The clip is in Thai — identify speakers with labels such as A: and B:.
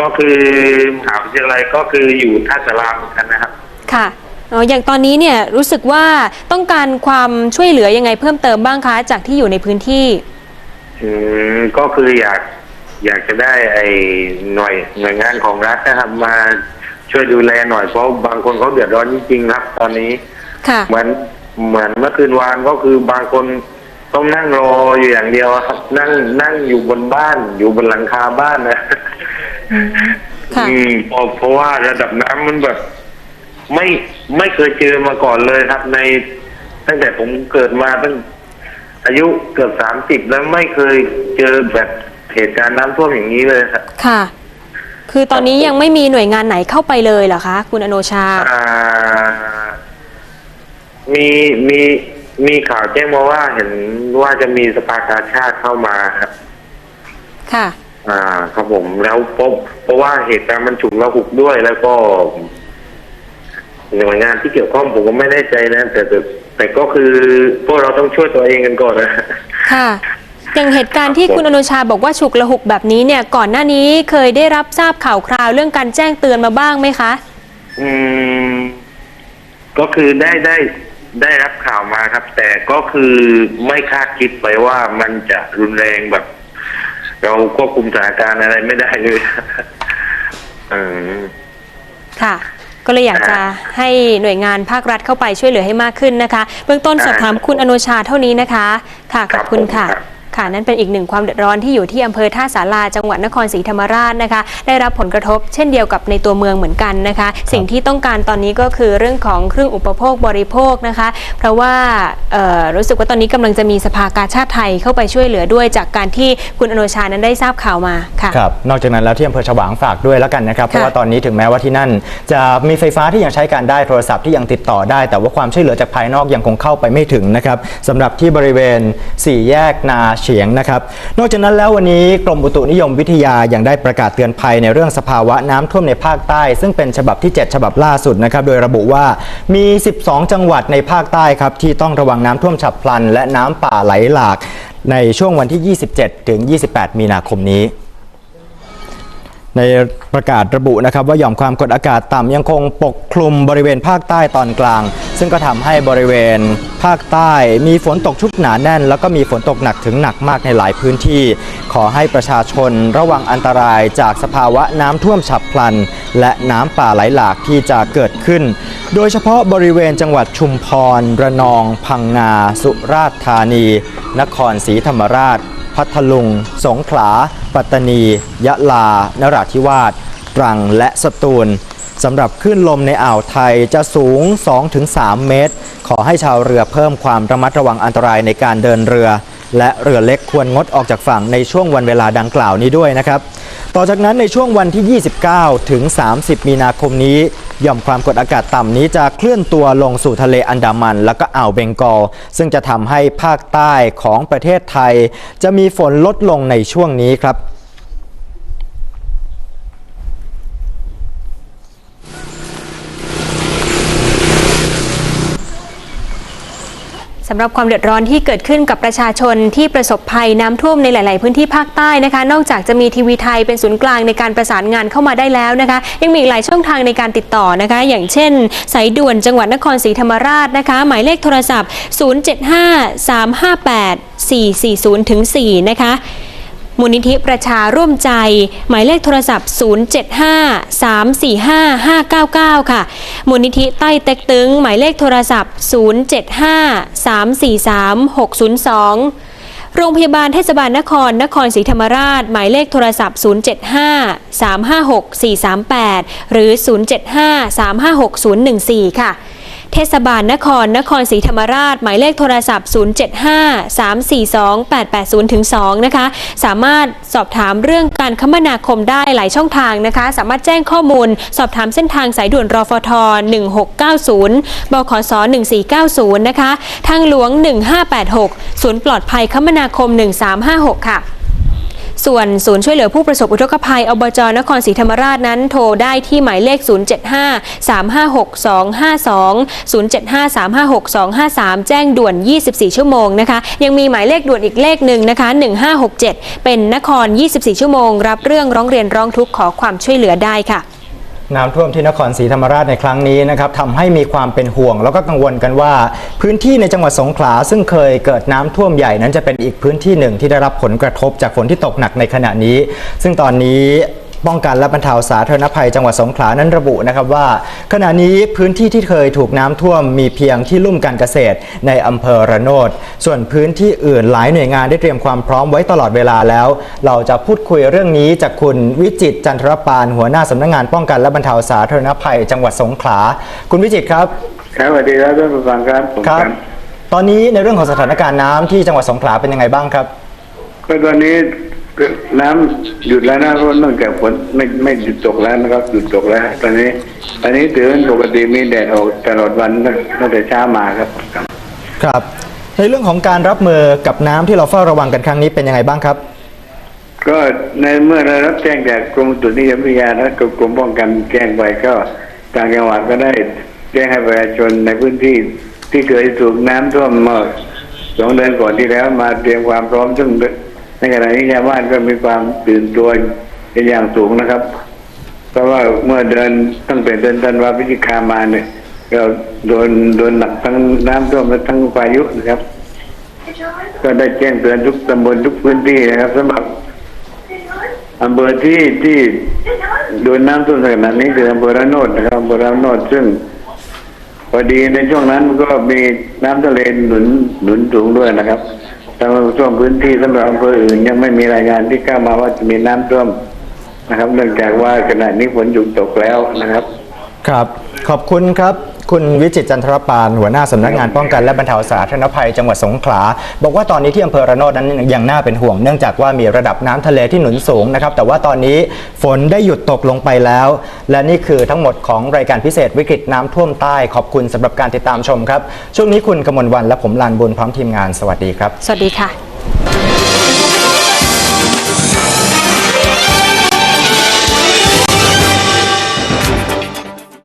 A: ก็คือมหาวิทยาลัยก็คืออยู่ท่าสารามเหมือนกันนะครับ
B: ค่ะอ๋ออย่างตอนนี้เนี่ยรู้สึกว่าต้องการความช่วยเหลือยังไงเพิ่มเติมบ้างคะจากที่อยู่ในพื้นที่
A: อืมก็คืออยากอยากจะได้ไอ้หน่วยหน่วยงานของรัฐนะครับมาช่วยดูแลหน่อยเพราะบางคนเขาเดือดร้อนจริงๆครับ ตอนนี้
B: ค่ะ
A: เหมือนเหมือนเมื่อคืนวานก็คือบางคน ต้องนั่งรออยู่อย่างเดียวครับนั่งนั่งอยู่บนบ้าน อยู่บนหลังคาบ้านนะ
B: ค่ะ
A: อืมเพราะเพราะว่าระดับน้ำมันแบบ ไม่ไม่เคยเจอมาก่อนเลยครับ ใน ตั้งแต่ผมเกิดมาตั้งอายุเกือบสามสิบแล้วไม่เคยเจอแบบเหตุการณ์น้ำท่วมอย่างนี้เลยครับ
B: ค่ะ คือตอนนี้ยังไม่มีหน่วยงานไหนเข้าไปเลยเหรอคะ คุณอโนชา
A: อ่า มีมี มีข่าวแจ้งมาว่าเห็นว่าจะมีสภากาชาติเข้ามาครับ
B: ค่ะ
A: อ่า ครับผมแล้วเพราะเพราะว่าเหตุการณ์มันฉุกละหุกด้วย แล้วก็หน่วยงานที่เกี่ยวข้องผมก็ไม่แน่ใจนะแต่แต่แต่ก็คือพวกเราต้องช่วยตัวเองกันก่อนนะ
B: ค่ะ อย่างเหตุการณ์ที่คุณอนุชาบอกว่าฉุกละหุกแบบนี้เนี่ย ก่อนหน้านี้เคยได้รับทราบข่าวคราวเรื่องการแจ้งเตือนมาบ้างไหมคะ
A: อืม ก็คือได้ได้ ได้รับข่าวมาครับ แต่ก็คือไม่คาดคิดไปว่ามันจะรุนแรงแบบ เราควบคุมสถานการณ์อะไรไม่ได้เลยอืม
B: ค่ะ ก็เลยอยากจะให้หน่วยงานภาครัฐเข้าไปช่วยเหลือให้มากขึ้นนะคะ เบื้องต้นสอบถามคุณอนุชาเท่านี้นะคะ ค่ะขอบคุณค่ะ
A: ครับ
B: ค่ะ นั่นเป็นอีกหนึ่งความเดือดร้อนที่อยู่ที่อำเภอท่าสาราจังหวัดนครศรีธรรมราชนะคะ ได้รับผลกระทบเช่นเดียวกับในตัวเมืองเหมือนกันนะคะ สิ่งที่ต้องการตอนนี้ก็คือเรื่องของเครื่องอุปโภคบริโภคนะคะ เพราะว่าเอ่อรู้สึกว่าตอนนี้กำลังจะมีสภากาชาติไทยเข้าไปช่วยเหลือด้วยจากการที่คุณอนุชานั้นได้ทราบข่าวมาค่ะ
C: ครับนอกจากนั้นแล้วที่อำเภอฉวางฝากด้วยแล้วกันนะครับเพราะว่าตอนนี้ถึงแม้ว่าที่นั่น จะมีไฟฟ้าที่ยังใช้การได้โทรศัพท์ที่ยังติดต่อได้ แต่ว่าความช่วยเหลือจากภายนอกยังคงเข้าไปไม่ถึงนะครับสำหรับที่บริเวณ4แยกนาเฉียงนะครับ นอกจากนั้นแล้ววันนี้กรมอุตุนิยมวิทยายังได้ประกาศเตือนภัยในเรื่องสภาวะน้ำท่วมในภาคใต้ ซึ่งเป็นฉบับที่ 7 ฉบับล่าสุดนะครับ โดยระบุว่ามี 12 จังหวัดในภาคใต้ครับที่ต้องระวังน้ำท่วมฉับพลัน และน้ำป่าไหลหลาก ในช่วงวันที่ 27 ถึง 28 มีนาคมนี้ในประกาศระบุนะครับว่าหย่อมความกดอากาศต่ำยังคงปกคลุมบริเวณภาคใต้ตอนกลาง ซึ่งก็ทำให้บริเวณภาคใต้มีฝนตกชุกหนาแน่น แล้วก็มีฝนตกหนักถึงหนักมากในหลายพื้นที่ ขอให้ประชาชนระวังอันตรายจากสภาวะน้ำท่วมฉับพลัน และน้ำป่าไหลหลากที่จะเกิดขึ้น โดยเฉพาะบริเวณจังหวัดชุมพรระนอง พังงา สุราษฎร์ธานี นครศรีธรรมราช พัทลุง สงขลา ปัตตานี ยะลา นราธิวาสตรังและสตูล สำหรับคลื่นลมในอ่าวไทยจะสูง 2-3 เมตร ขอให้ชาวเรือเพิ่มความระมัดระวังอันตรายในการเดินเรือ และเรือเล็กควรงดออกจากฝั่งในช่วงวันเวลาดังกล่าวนี้ด้วยนะครับ ต่อจากนั้นในช่วงวันที่ 29 ถึง 30 มีนาคมนี้หย่อมความกดอากาศต่ำนี้จะเคลื่อนตัวลงสู่ทะเลอันดามัน แล้วก็อ่าวเบงกอล ซึ่งจะทำให้ภาคใต้ของประเทศไทย จะมีฝนลดลงในช่วงนี้ครับ
B: สำหรับความเดือดร้อนที่เกิดขึ้นกับประชาชนที่ประสบภัยน้ำท่วมในหลาย ๆ พื้นที่ภาคใต้นะคะ นอกจากจะมีทีวีไทยเป็นศูนย์กลางในการประสานงานเข้ามาได้แล้วนะคะ ยังมีอีกหลายช่องทางในการติดต่อนะคะ อย่างเช่น สายด่วนจังหวัดนครศรีธรรมราชนะคะ หมายเลขโทรศัพท์ 075-358-440-4นะคะ มูลนิธิประชาร่วมใจ หมายเลขโทรศัพท์ 075-345-599 ค่ะ มูลนิธิใต้เต็กตึง หมายเลขโทรศัพท์ 075-343-602โรงพยาบาลเทศบาลนคร นครศรีธรรมราช หมายเลขโทรศัพท์ 075-356-438 หรือ 075-356-014 ค่ะ เทศบาลนครนครศรีธรรมราช หมายเลขโทรศัพท์ 075-342-880-2 นะคะ สามารถสอบถามเรื่องการคมนาคมได้หลายช่องทางนะคะ สามารถแจ้งข้อมูล สอบถามเส้นทางสายด่วนรฟท 1690 บขส 1490 นะคะ ทางหลวง 1586 ศูนย์ปลอดภัยคมนาคม 1356 ค่ะ ส่วนศูนย์ช่วยเหลือผู้ประสบอุทกภัยอบจนครศรีธรรมราชนั้นโทรได้ที่หมายเลข 075 356 252 075 356 253 แจ้งด่วน 24 ชั่วโมงนะคะ ยังมีหมายเลขด่วนอีกเลขหนึ่งนะคะ 1567 เป็นนคร 24 ชั่วโมง รับเรื่องร้องเรียนร้องทุกข์ขอความช่วยเหลือได้ค่ะ
C: น้ำท่วมที่นครศรีธรรมราชในครั้งนี้นะครับทำให้มีความเป็นห่วง แล้วก็กังวลกันว่า พื้นที่ในจังหวัดสงขลาซึ่งเคยเกิดน้ำท่วมใหญ่นั้นจะเป็นอีกพื้นที่หนึ่งที่ได้รับผลกระทบจากฝนที่ตกหนักในขณะนี้ ซึ่งตอนนี้ ป้องกันและบรรเทาสาธารณภัยจังหวัดสงขลานั้นระบุนะครับว่า ขณะนี้พื้นที่ที่เคยถูกน้ำท่วมมีเพียงที่ลุ่มการเกษตร ในอำเภอระโนด ส่วนพื้นที่อื่นหลายหน่วยงานได้เตรียมความพร้อมไว้ตลอดเวลาแล้ว เราจะพูดคุยเรื่องนี้จากคุณวิจิตรจันทรปานหัวหน้าสำนักงานป้องกันและบรรเทาสาธารณภัยจังหวัดสงขลา คุณวิจิตรครับ
D: ครับสวัสดีครับท่านผู้ฟังครับผม
C: ครับ ตอนนี้ในเรื่องของสถานการณ์น้ำที่จังหวัดสงขลาเป็นยังไงบ้างครับ
D: ก็ตอนนี้ น้ำหยุดแล้วนะเพราะเนื่องจากฝนไม่ไม่หยุดตกแล้วนะครับหยุดตกแล้ว ตอนนี้ ตอนนี้ถือว่าปกติมีแดดออกตลอดวันตั้งแต่เช้ามาครับครับ
C: ครับในเรื่องของการรับมือกับน้ำที่เราเฝ้าระวังกันครั้งนี้เป็นยังไงบ้างครับ
D: ก็ในเมื่อเรารับแจ้งจากกรมอุตุนิยมวิทยาและกรมป้องกันแจ้งไปก็ทางจังหวัดก็ได้แจ้งให้ประชาชนในพื้นที่ที่เคยถูกน้ำท่วมเมื่อสองเดือนก่อนที่แล้วมาเตรียมความพร้อมซึ่ง ในขณะนี้ชาวบ้านก็มีความตื่นตัวเป็นอย่างสูงนะครับ เพราะว่าเมื่อเดือนตั้งแต่เดือนธันวาพฤศจิกามาเนี่ยเราโดนโดนหนักทั้งน้ำท่วมและทั้งพายุนะครับ ก็ได้แจ้งเตือนทุกตำบลทุกพื้นที่นะครับสำหรับอำเภอที่ที่โดนน้ำท่วมขนาดนี้คืออำเภอระโนดนะครับอำเภอระโนดซึ่ง พอดีในช่วงนั้นก็มีน้ำทะเลหนุนหนุนสูงด้วยนะครับ แต่ว่าช่วมพื้นที่สำหรับอำเภออื่น ยังไม่มีรายงานที่เข้ามาว่าจะมีน้ำท่วมนะครับ เนื่องจากว่าขณะนี้ฝนหยุดตกแล้วนะครับ
C: ครับ ขอบคุณครับ คุณวิจิตจันทรปานหัวหน้าสำนักงานป้องกันและบรรเทาสาธารณภัยจังหวัดสงขลา บอกว่าตอนนี้ที่อำเภอระโนดนั้นยังน่าเป็นห่วงเนื่องจากว่ามีระดับน้ำทะเลที่หนุนสูงนะครับแต่ว่าตอนนี้ฝนได้หยุดตกลงไปแล้ว และนี่คือทั้งหมดของรายการพิเศษวิกฤตน้ำท่วมใต้ขอบคุณสำหรับการติดตามชมครับช่วงนี้คุณกมลวันและผมลานบุญพร้อมทีมงานสวัสดีครับ
B: สวัสดีค่ะ